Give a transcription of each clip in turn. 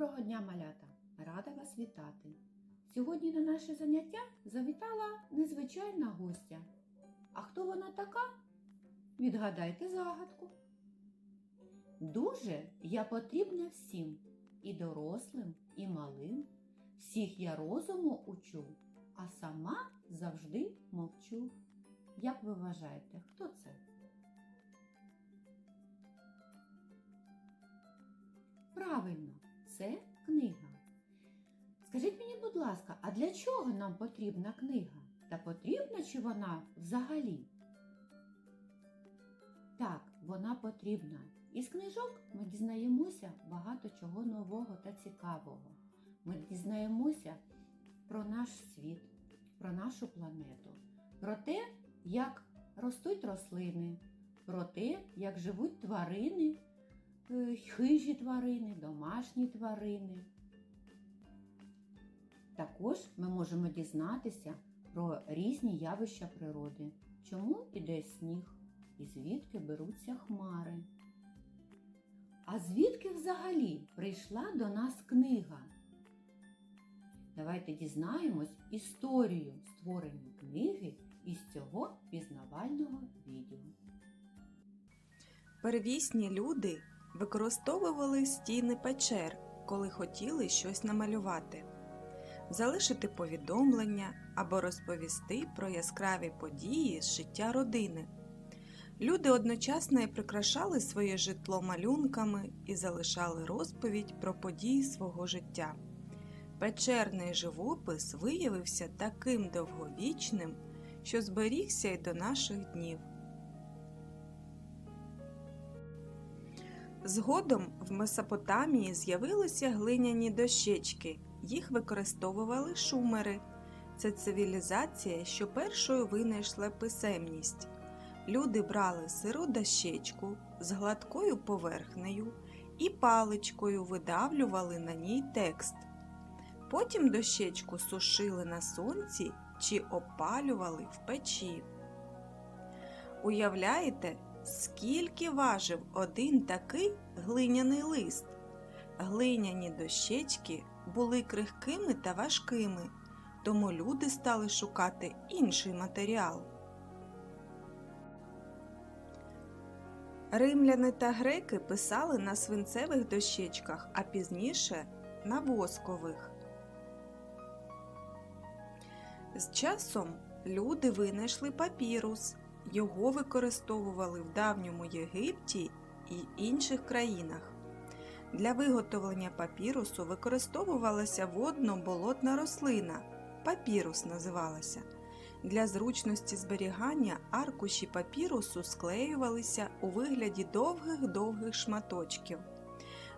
Доброго дня, малята! Рада вас вітати! Сьогодні на наше заняття завітала незвичайна гостя. А хто вона така? Відгадайте загадку. Дуже я потрібна всім, і дорослим, і малим. Всіх я розуму учу, а сама завжди мовчу. Як ви вважаєте, хто це? Правильно, це книга. Скажіть мені, будь ласка, а для чого нам потрібна книга? Та потрібна чи вона взагалі? Так, вона потрібна. Із книжок ми дізнаємося багато чого нового та цікавого. Ми дізнаємося про наш світ, про нашу планету, про те, як ростуть рослини, про те, як живуть тварини, хижі тварини, домашні тварини. Також ми можемо дізнатися про різні явища природи, чому іде сніг і звідки беруться хмари. А звідки взагалі прийшла до нас книга? Давайте дізнаємось історію створення книги із цього пізнавального відео. Первісні люди використовували стіни печер, коли хотіли щось намалювати, залишити повідомлення або розповісти про яскраві події з життя родини. Люди одночасно і прикрашали своє житло малюнками і залишали розповідь про події свого життя. Печерний живопис виявився таким довговічним, що зберігся й до наших днів. Згодом в Месопотамії з'явилися глиняні дощечки. Їх використовували шумери. Це цивілізація, що першою винайшла писемність. Люди брали сиру дощечку з гладкою поверхнею і паличкою видавлювали на ній текст. Потім дощечку сушили на сонці чи опалювали в печі. Уявляєте, скільки важив один такий глиняний лист? Глиняні дощечки були крихкими та важкими, тому люди стали шукати інший матеріал. Римляни та греки писали на свинцевих дощечках, а пізніше на воскових. З часом люди винайшли папірус. Його використовували в давньому Єгипті і інших країнах. Для виготовлення папірусу використовувалася водно-болотна рослина. Папірус називалася. Для зручності зберігання аркуші папірусу склеювалися у вигляді довгих-довгих шматочків.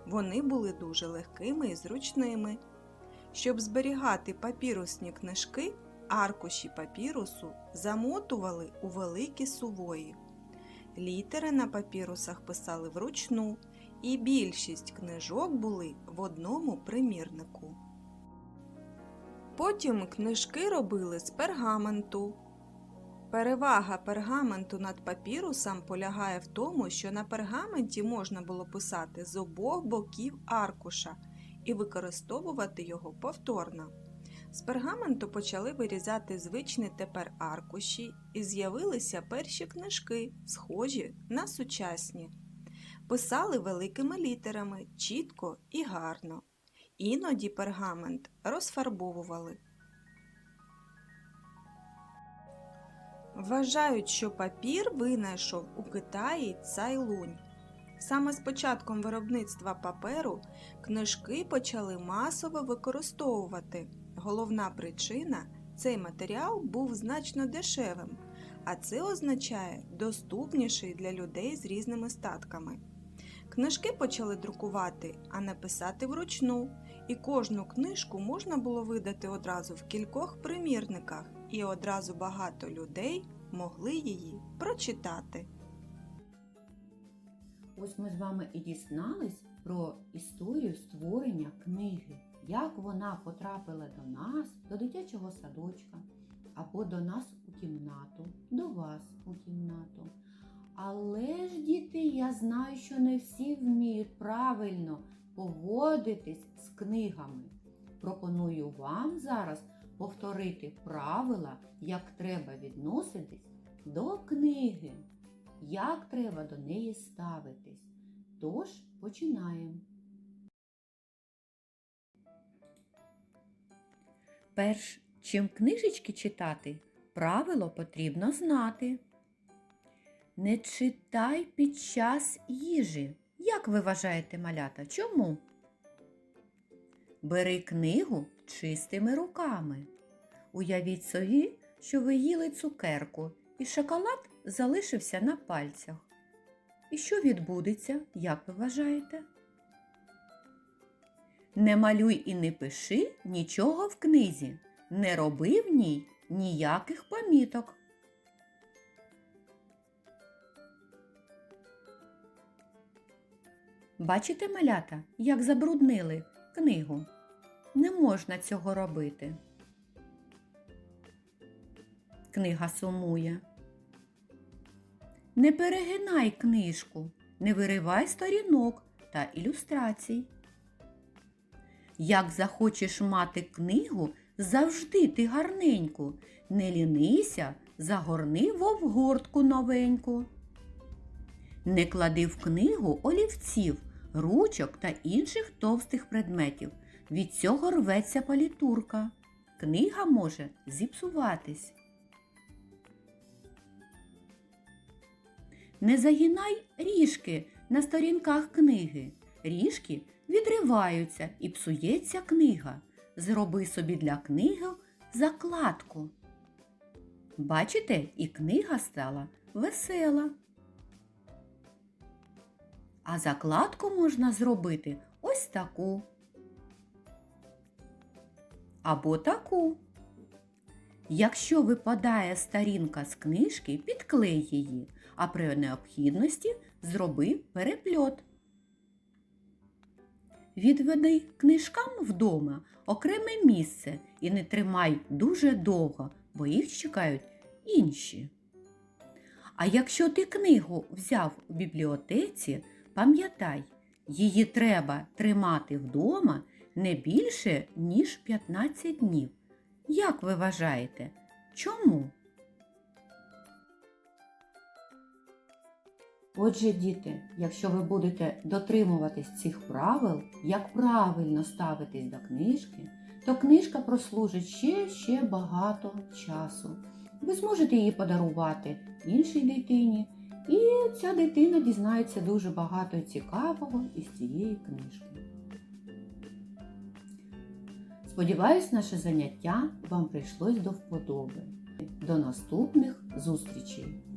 Вони були дуже легкими і зручними. Щоб зберігати папірусні книжки, аркуші папірусу замотували у великі сувої. Літери на папірусах писали вручну, і більшість книжок були в одному примірнику. Потім книжки робили з пергаменту. Перевага пергаменту над папірусом полягає в тому, що на пергаменті можна було писати з обох боків аркуша і використовувати його повторно. З пергаменту почали вирізати звичні тепер аркуші і з'явилися перші книжки, схожі на сучасні. Писали великими літерами, чітко і гарно. Іноді пергамент розфарбовували. Вважають, що папір винайшов у Китаї Цайлунь. Саме з початком виробництва паперу книжки почали масово використовувати. Головна причина цей матеріал був значно дешевим, а це означає доступніший для людей з різними статками. Книжки почали друкувати, а не писати вручну, і кожну книжку можна було видати одразу в кількох примірниках, і одразу багато людей могли її прочитати. Ось ми з вами і дізнались про історію створення книги, як вона потрапила до нас, до дитячого садочка, або до нас у кімнату, до вас у кімнату. Але ж, діти, я знаю, що не всі вміють правильно погодитесь з книгами. Пропоную вам зараз повторити правила, як треба відноситись до книги, як треба до неї ставитись. Тож починаємо. Перш чим книжечки читати, правило потрібно знати. Не читай під час їжі. Як ви вважаєте, малята? Чому? Бери книгу чистими руками. Уявіть собі, що ви їли цукерку, і шоколад залишився на пальцях. І що відбудеться, як ви вважаєте? Не малюй і не пиши нічого в книзі, не роби в ній ніяких поміток. Бачите, малята, як забруднили книгу? Не можна цього робити. Книга сумує. Не перегинай книжку, не виривай сторінок та ілюстрацій. Як захочеш мати книгу, завжди ти гарненьку, не лінися, загорни в обгортку новеньку. Не клади в книгу олівців, ручок та інших товстих предметів. Від цього рветься палітурка. Книга може зіпсуватись. Не загинай ріжки на сторінках книги. Ріжки відриваються і псується книга. Зроби собі для книги закладку. Бачите, і книга стала весела. А закладку можна зробити ось таку. Або таку. Якщо випадає сторінка з книжки, підклей її, а при необхідності зроби перепльот. Відведи книжкам вдома окреме місце і не тримай дуже довго, бо їх чекають інші. А якщо ти книгу взяв у бібліотеці, пам'ятай, її треба тримати вдома не більше, ніж 15 днів. Як ви вважаєте, чому? Отже, діти, якщо ви будете дотримуватись цих правил, як правильно ставитись до книжки, то книжка прослужить ще ще багато часу. Ви зможете її подарувати іншій дитині, і ця дитина дізнається дуже багато цікавого із цієї книжки. Сподіваюсь, наше заняття вам прийшлось до вподоби. До наступних зустрічей!